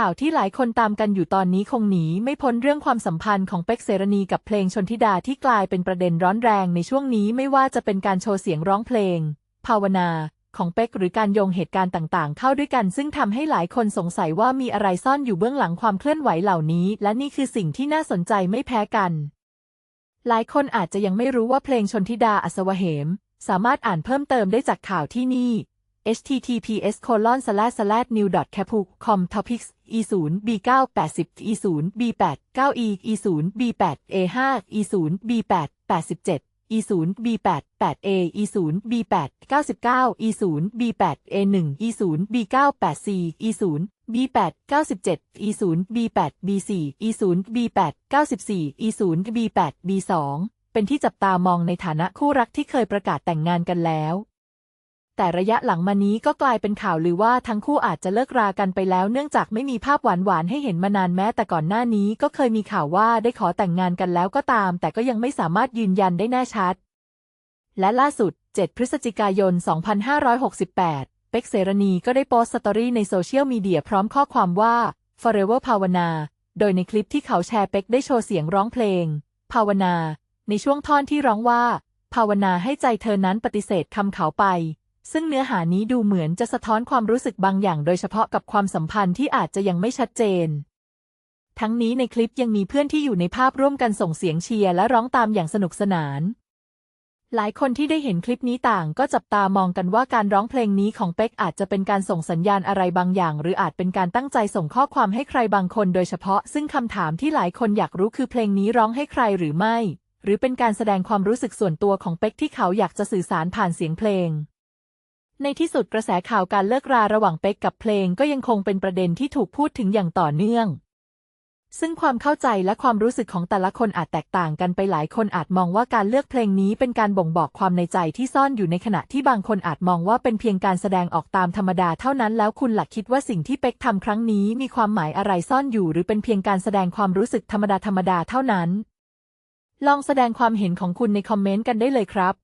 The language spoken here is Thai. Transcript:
ข่าวที่หลายคนตามกันอยู่ตอนนี้คงหนีไม่พ้นเรื่องความสัมพันธ์ของเป็กเสรณีกับเพลงชนทิดาที่กลายเป็นประเด็นร้อนแรงในช่วงนี้ไม่ว่าจะเป็นการโชว์เสียงร้องเพลง ภาวนา ของเป็กหรือการโยงเหตุการณ์ต่างๆ เข้าด้วยกันซึ่งทำให้หลายคนสงสัยว่ามีอะไรซ่อนอยู่เบื้องหลังความเคลื่อนไหวเหล่านี้ และนี่คือสิ่งที่น่าสนใจไม่แพ้กัน หลายคนอาจจะยังไม่รู้ว่าเพลงชนทิดาอัศวเหม สามารถอ่านเพิ่มเติมได้จากข่าวที่นี่ https colon slash slash new capu com topics e 0 b 9 80 e 0 b 8 9 e e 0 b 8 a 5 e 0 b 8 87 e 0 b 8 8 a e 0 b 8 99 e 0 b 8 a 1 e 0 b 9 8 c e 0 b 8 97 e 0 b 8 b 4 e 0 b 8 94 e 0 b 8 b 2เป็นที่จับตามองในฐานะคู่รักที่เคยประกาศแต่งงานกันแล้ว แต่ระยะหลังมานี้ก็กลายเป็นข่าวลือว่าทั้งคู่อาจจะเลิกรากันไปแล้วเนื่องจากไม่มีภาพหวานๆให้เห็นมานานแม้แต่ก่อนหน้านี้ก็เคยมีข่าวว่าได้ขอแต่งงานกันแล้วก็ตาม แต่ก็ยังไม่สามารถยืนยันได้แน่ชัด และล่าสุด 7 พฤศจิกายน 2568 เป็กเสรณีก็ได้โพสต์สตอรี่ในโซเชียลมีเดียพร้อมข้อความว่า Forever ภาวนา โดยในคลิปที่เขาแชร์เป็กได้โชว์เสียงร้องเพลง ภาวนา ในช่วงท่อนที่ร้องว่า ภาวนาให้ใจเธอนั้นปฏิเสธคำเขาไป ซึ่งเนื้อหานี้ดูเหมือนจะสะท้อนความรู้สึกบางอย่าง โดยเฉพาะกับความสัมพันธ์ที่อาจจะยังไม่ชัดเจน ทั้งนี้ในคลิปยังมีเพื่อนที่อยู่ในภาพร่วมกันส่งเสียงเชียร์และร้องตามอย่างสนุกสนาน หลายคนที่ได้เห็นคลิปนี้ต่างก็จับตามองกันว่าการร้องเพลงนี้ของเป็กอาจจะเป็นการส่งสัญญาณอะไรบางอย่าง หรืออาจเป็นการตั้งใจส่งข้อความให้ใครบางคน โดยเฉพาะ ซึ่งคำถามที่หลายคนอยากรู้คือเพลงนี้ร้องให้ใครหรือไม่ หรือเป็นการแสดงความรู้สึกส่วนตัวของเป็กที่เขาอยากจะสื่อสารผ่านเสียงเพลง ในที่สุดกระแสข่าวการเลิกราระหว่างเป็กกับเพลงก็ยังคงเป็นประเด็นที่ถูกพูดถึงอย่างต่อเนื่อง ซึ่งความเข้าใจและความรู้สึกของแต่ละคนอาจแตกต่างกันไปหลายคนอาจมองว่าการเลือกเพลงนี้เป็นการบ่งบอกความในใจที่ซ่อนอยู่ในขณะที่บางคนอาจมองว่าเป็นเพียงการแสดงออกตามธรรมดาเท่านั้นแล้วคุณหลักคิดว่าสิ่งที่เป็กทำครั้งนี้มีความหมายอะไรซ่อนอยู่ หรือเป็นเพียงการแสดงความรู้สึกธรรมดาธรรมดาเท่านั้น ลองแสดงความเห็นของคุณในคอมเมนต์กันได้เลยครับ